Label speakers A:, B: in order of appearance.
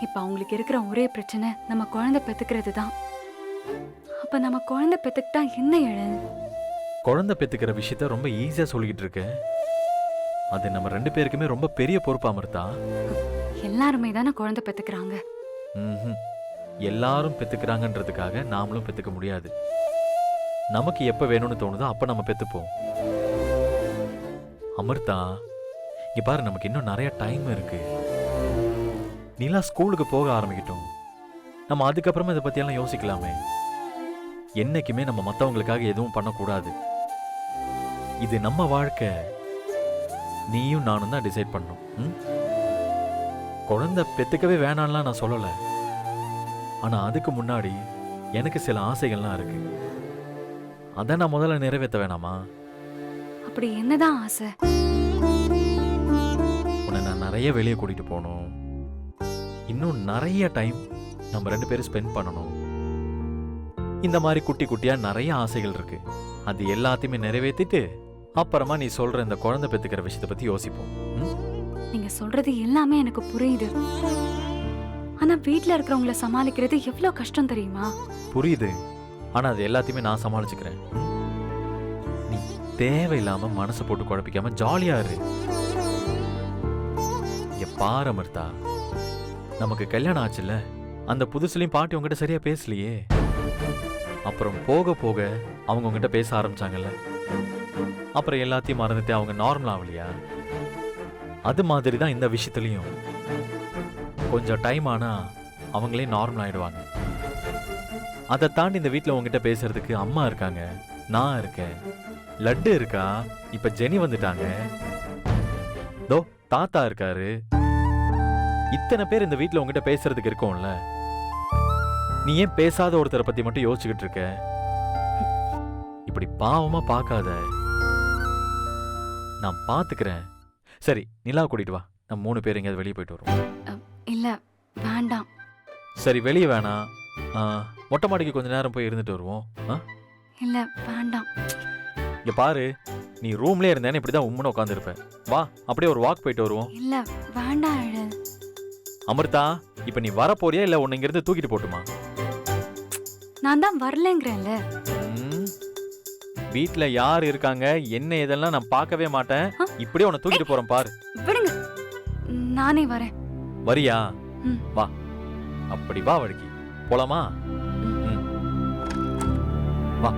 A: இப்ப அவங்களுக்கு இருக்கிற ஒரே பிரச்சனை நம்ம குழந்தை பெத்துக்கிறது தான் அப்ப நம்ம குழந்தை பெத்துக்கிட்டா என்ன எழ
B: குழந்தை பெத்துக்கிற விஷயத்த ரொம்ப ஈஸியா சொல்லிக்கிட்டு இருக்க. அது நம்ம ரெண்டு பேருக்குமே ரொம்ப பெரிய பொறுப்பா அமிர்தா.
A: எல்லாருமே தானே குழந்தை பெத்துக்கிறாங்க.
B: ம்ஹும். எல்லாரும் பெத்துக்கிறாங்கன்றதுக்காக நாமளும் பெத்துக்க முடியாது. நமக்கு எப்ப வேணும்னு தோணுதோ அப்ப நம்ம பெத்துப்போம். அமிர்தா இங்க பாரு நமக்கு இன்னும் நிறைய டைம் இருக்கு. நீலாம் ஸ்கூலுக்கு போக ஆரம்பிக்கட்டும். நம்ம அதுக்கப்புறமா இதை பத்தியெல்லாம் யோசிக்கலாமே. என்னைக்குமே நம்ம மத்தவங்களுக்காக எதுவும் பண்ணக்கூடாது. இது நம்ம வாழ்க்கை. நீயும் நானும் தான் டிசைட் பண்ணணும். ம்? குழந்தை பெத்துக்கவே வேணாம்லாம் நான் சொல்லலை. ஆனா அதுக்கு முன்னாடி எனக்கு சில ஆசைகள்லாம் இருக்கு. அதை நான் முதல்ல நிறைவேற்ற வேணாமா?
A: அப்படி என்னதான் ஆசை?
B: உன்னை நான் நிறைய வெளியே கூட்டிட்டு போகணும். இன்னும் நிறைய டைம் நம்ம ரெண்டு பேரும் ஸ்பெண்ட் பண்ணணும். இந்த மாதிரி குட்டி குட்டியா நிறைய ஆசைகள் இருக்கு. அது எல்லாத்தையுமே நிறைவேற்றிட்டு அப்புறமா நீ சொல்ற இந்த குழந்தை பெத்துக்கிற விஷயத்தை பத்தி யோசிப்போம்?
A: நீங்க சொல்றது எல்லாமே எனக்கு புரியுது. ஆனா வீட்ல இருக்கிறவங்கள சமாளிக்கிறது எவ்வளவு கஷ்டம் தெரியுமா?
B: புரியுது. ஆனா அது எல்லாத்தையுமே நான் சமாளிச்சுக்கிறேன்? நீ தேவையில்லாம மனசை போட்டு குழப்பிக்காம ஜாலியா இரு. இங்க பாரு அமிர்தா. நமக்கு கல்யாணம் ஆச்சுல்ல? அந்த புதுசுலையும் பாட்டி உங்ககிட்ட சரியா பேசலையே. அப்புறம் போக போக அவங்க உங்ககிட்ட பேச ஆரம்பிச்சாங்கல்ல. அப்புறம் எல்லாத்தையும் மறந்துட்டு அவங்க நார்மல் ஆகலையா? அது மாதிரி தான் இந்த விஷயத்துலையும். கொஞ்சம் டைம் ஆனா அவங்களே நார்மல் ஆயிடுவாங்க. அதை தாண்டி இந்த வீட்டில் உங்ககிட்ட பேசுறதுக்கு அம்மா இருக்காங்க நான் இருக்கேன். லட்டு இருக்கா? இப்ப ஜெனி வந்துட்டாங்க. தோ தாத்தா இருக்காரு. இத்தனை பேர் இந்த வீட்டில் உங்ககிட்ட பேசுறதுக்கு இருக்கோம்ல. நீ ஏன் பேசாத ஒருத்தரை பத்தி மட்டும் யோசிச்சுக்கிட்டு இருக்க? இப்படி பாவமா பார்க்காத. நான் பாத்துக்கிறேன். சரி நிலா கூட்டிட்டு வா. நம்ம மூணு பேர் எங்கேயாவது வெளியே போயிட்டு வருவோம்.
A: இல்ல வேண்டாம்.
B: சரி வெளியே வேணாம். மொட்டை மாடிக்கு கொஞ்ச நேரம் போய் இருந்துட்டு வருவோம்.
A: இல்ல வேண்டாம்.
B: இங்க பாரு நீ ரூம்லயே இருந்தேன்னு இப்படிதான் உம்முன்னு உட்காந்துருப்ப வா அப்படியே ஒரு வாக் போயிட்டு வருவோம்.
A: இல்ல வேண்டாம்
B: அமிர்தா இப்ப நீ வர போறியா இல்ல உன்னை இங்கிருந்து தூக்கிட்டு போட்டுமா?
A: நான் தான் வரலங்கிறேன்ல.
B: வீட்ல யார் இருக்காங்க என்ன இதெல்லாம் நான் பார்க்கவே மாட்டேன். இப்படியே உன்னை தூக்கிட்டு போறேன் பாரு.
A: விடுங்க. நானே வரேன்.
B: வரியா. வா. அப்படி வா வழுக்கி. போலாமா. வா.